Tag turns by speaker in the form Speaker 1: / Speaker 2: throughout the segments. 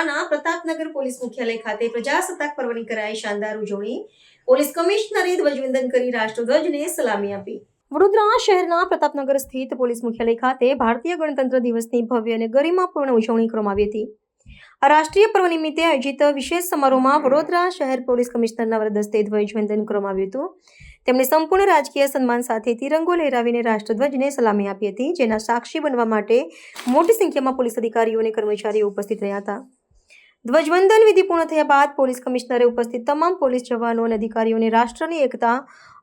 Speaker 1: વડોદરાના પ્રતાપનગર પોલીસ મુખ્યાલય ખાતે પ્રજાસત્તાક પર્વની કરાઈ શાનદાર ઉજવણી. પોલીસ કમિશનરે ધ્વજવંદન કરી રાષ્ટ્રધ્વજને સલામી આપી. વડોદરા શહેરના પ્રતાપનગર સ્થિત પોલીસ મુખ્યાલય ખાતે ભારતીય ગણતંત્ર દિવસની ભવ્ય અને ગરિમાપૂર્ણ ઉજવણી કરવામાં આવી હતી. આ રાષ્ટ્રીય પર્વ નિમિત્તે આયોજિત વિશેષ સમારોહમાં વડોદરા શહેર પોલીસ કમિશનરના વરદસ્તે ધ્વજવંદન કરવામાં આવ્યું હતું. તેમણે સંપૂર્ણ રાજકીય સન્માન સાથે તિરંગો લહેરાવીને રાષ્ટ્રધ્વજને સલામી આપી હતી, જેના સાક્ષી બનવા માટે મોટી સંખ્યામાં પોલીસ અધિકારીઓ અને કર્મચારીઓ ઉપસ્થિત રહ્યા હતા. ધ્વજવંદન વિધિ પૂર્ણ થયા બાદ પોલીસ કમિશનરે ઉપસ્થિત તમામ પોલીસ જવાનો અને અધિકારીઓને રાષ્ટ્રની એકતા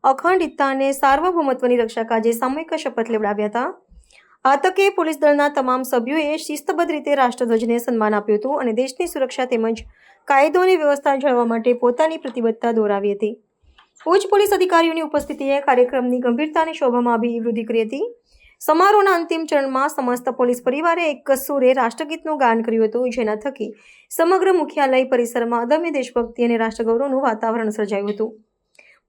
Speaker 1: અખંડિતતા અને સાર્વભૌમત્વની રક્ષા કાજે સામૂહિક શપથ લેવડાવ્યા હતા. આ તકે પોલીસ દળના તમામ સભ્યોએ શિસ્તબદ્ધ રીતે રાષ્ટ્રધ્વજને સન્માન આપ્યું હતું અને દેશની સુરક્ષા તેમજ કાયદો અને વ્યવસ્થા જાળવવા માટે પોતાની પ્રતિબદ્ધતા દોરાવી હતી. ઉચ્ચ પોલીસ અધિકારીઓની ઉપસ્થિતિએ કાર્યક્રમની ગંભીરતાને શોભામાં અભિવૃદ્ધિ કરી હતી. સમારોહના અંતિમ ચરણમાં સમસ્ત પોલીસ પરિવારે એક સુરે રાષ્ટ્રગીતનું ગાન કર્યું હતું, જેના થકી સમગ્ર મુખ્યાલય પરિસરમાં અદમ્ય દેશભક્તિ અને રાષ્ટ્રગૌરવનું વાતાવરણ સર્જાયું હતું.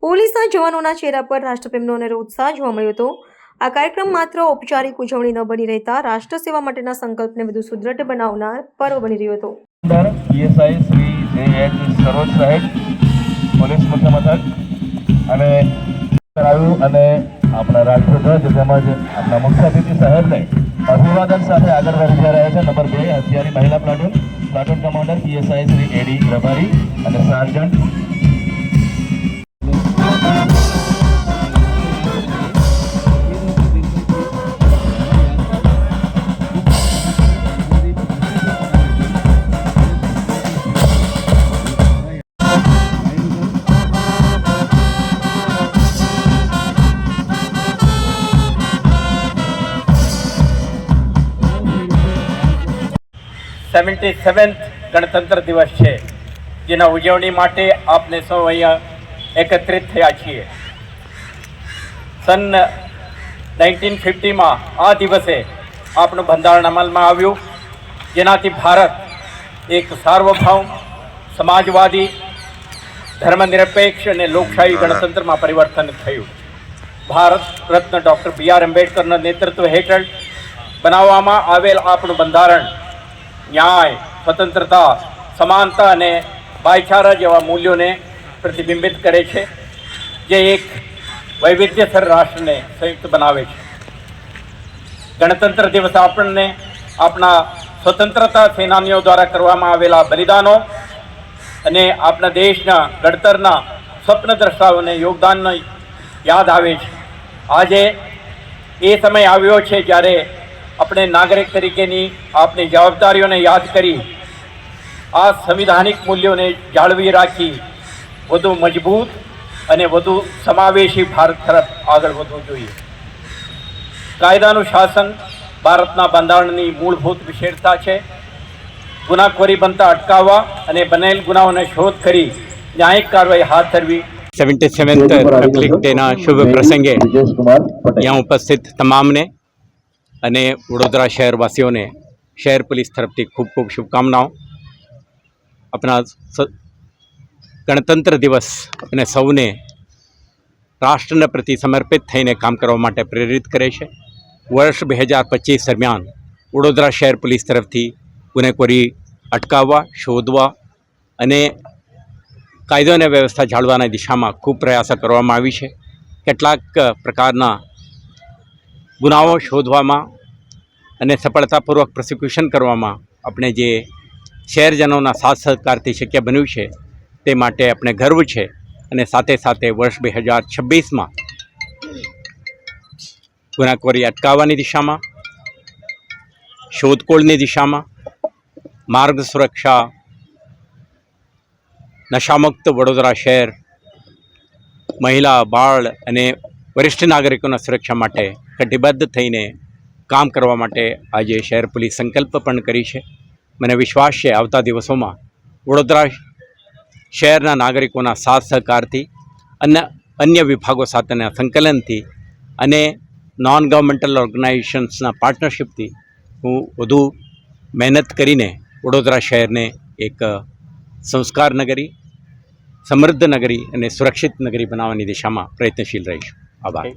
Speaker 1: પોલીસના જવાનોના ચહેરા પર રાષ્ટ્રપ્રેમનો અને ઉત્સાહ જોવા મળ્યો હતો. આ કાર્યક્રમ માત્ર ઔપચારિક ઉજવણી ન બની રહેતા રાષ્ટ્ર સેવા માટેના સંકલ્પને વધુ સુદૃઢ બનાવનાર પર્વ બની રહ્યો હતો.
Speaker 2: અને આપણા રાષ્ટ્રધ્વજ તેમજ આપણા મુખ્યાતિથિ સાહેબને અભિવાદન સાથે આગળ વધી રહ્યા છે. નંબર બે, હથિયારી મહિલા platoon. Platoon commander PSI Shri AD પ્રભારી અને સાર્જન્ટ
Speaker 3: સેવન્ટી સેવન્થ ગણતંત્ર દિવસ છે. જેના ઉજવણી માટે આપને સૌ અહીંયા એકત્રિત થયા છીએ. સન નાઇન્ટીન ફિફ્ટીમાં આ દિવસે આપણું બંધારણ અમલમાં આવ્યું. જેનાથી ભારત એક સાર્વભૌમ સમાજવાદી ધર્મનિરપેક્ષ અને લોકશાહી ગણતંત્રમાં પરિવર્તન થયું. Bharat Ratna doctor B R આંબેડકરના નેતૃત્વ હેઠળ બનાવવામાં આવેલ આપણું બંધારણ ન્યાય, સ્વતંત્રતા, સમાનતા અને ભાઈચારા જેવા મૂલ્યોને પ્રતિબિંબિત કરે છે, જે એક વૈવિધ્યસર રાષ્ટ્રને સંયુક્ત બનાવે છે. ગણતંત્ર દિવસ આપણને આપણા સ્વતંત્રતા સેનાનીઓ દ્વારા કરવામાં આવેલા બલિદાનો અને આપણા દેશના ઘડતરના સ્વપ્ન દ્રષ્ટાઓને યોગદાનનો યાદ આવે છે. આજે એ સમય આવ્યો છે જ્યારે આપણે નાગરિક તરીકેની આપણી જવાબદારીઓને યાદ કરી આ સંવિધાનિક મૂલ્યોને જાળવી રાખી વધુ મજબૂત અને વધુ સમાવેશી ભારત તરફ આગળ વધવું જોઈએ. કાયદાનું શાસન ભારતના બંધારણની મૂળભૂત વિશેષતા છે. ગુનાખોરી બનતા અટકાવવા અને બનેલ ગુનાઓને શોધ કરી ન્યાયિક કાર્યવાહી હાથ ધરવી.
Speaker 4: સેવન્ટી સેવન્થ રિપબ્લિક ડેના શુભ પ્રસંગે
Speaker 2: વિજેશ કુમાર પટેલ.
Speaker 4: यहाँ ઉપસ્થિત તમામને અને વડોદરા શહેરવાસીઓને શહેર પોલીસ તરફથી ખૂબ ખૂબ શુભકામનાઓ. આપણા ગણતંત્ર દિવસ અને સૌને રાષ્ટ્રને પ્રતિ સમર્પિત થઈને કામ કરવા માટે પ્રેરિત કરે છે. વર્ષ બે હજાર પચીસ દરમિયાન વડોદરા શહેર પોલીસ તરફથી ગુનેખોરી અટકાવવા, શોધવા અને કાયદો અને વ્યવસ્થા જાળવવાની દિશામાં ખૂબ પ્રયાસો કરવામાં આવી છે. કેટલાક પ્રકારના ગુનાઓ શોધવામાં અને સફળતાપૂર્વક પ્રોસિક્યુશન કરવામાં આપણે જે શહેરજનોના સાથ સહકારથી શક્ય બન્યું છે, તે માટે આપણે ગર્વ છે અને સાથે સાથે વર્ષ બે હજાર છવ્વીસમાં ગુનાખોરી અટકાવવાની દિશામાં, શોધખોળની દિશામાં, માર્ગ સુરક્ષા, નશામુક્ત વડોદરા શહેર, મહિલા, બાળ અને વરિષ્ઠ નાગરિકોના સુરક્ષા માટે કટિબદ્ધ થઈને કામ કરવા માટે આજે શહેર પોલીસ સંકલ્પ પણ કરી છે. મને વિશ્વાસ છે આવતા દિવસોમાં વડોદરા શહેરના નાગરિકોના સાથ સહકારથી અને અન્ય વિભાગો સાથેના સંકલનથી અને નોન ગવર્મેન્ટલ ઓર્ગેનાઇઝેશન્સના પાર્ટનરશિપથી હું વધુ મહેનત કરીને વડોદરા શહેરને એક સંસ્કાર નગરી, સમૃદ્ધ નગરી અને સુરક્ષિત નગરી બનાવવાની દિશામાં પ્રયત્નશીલ રહીશું. આભાર.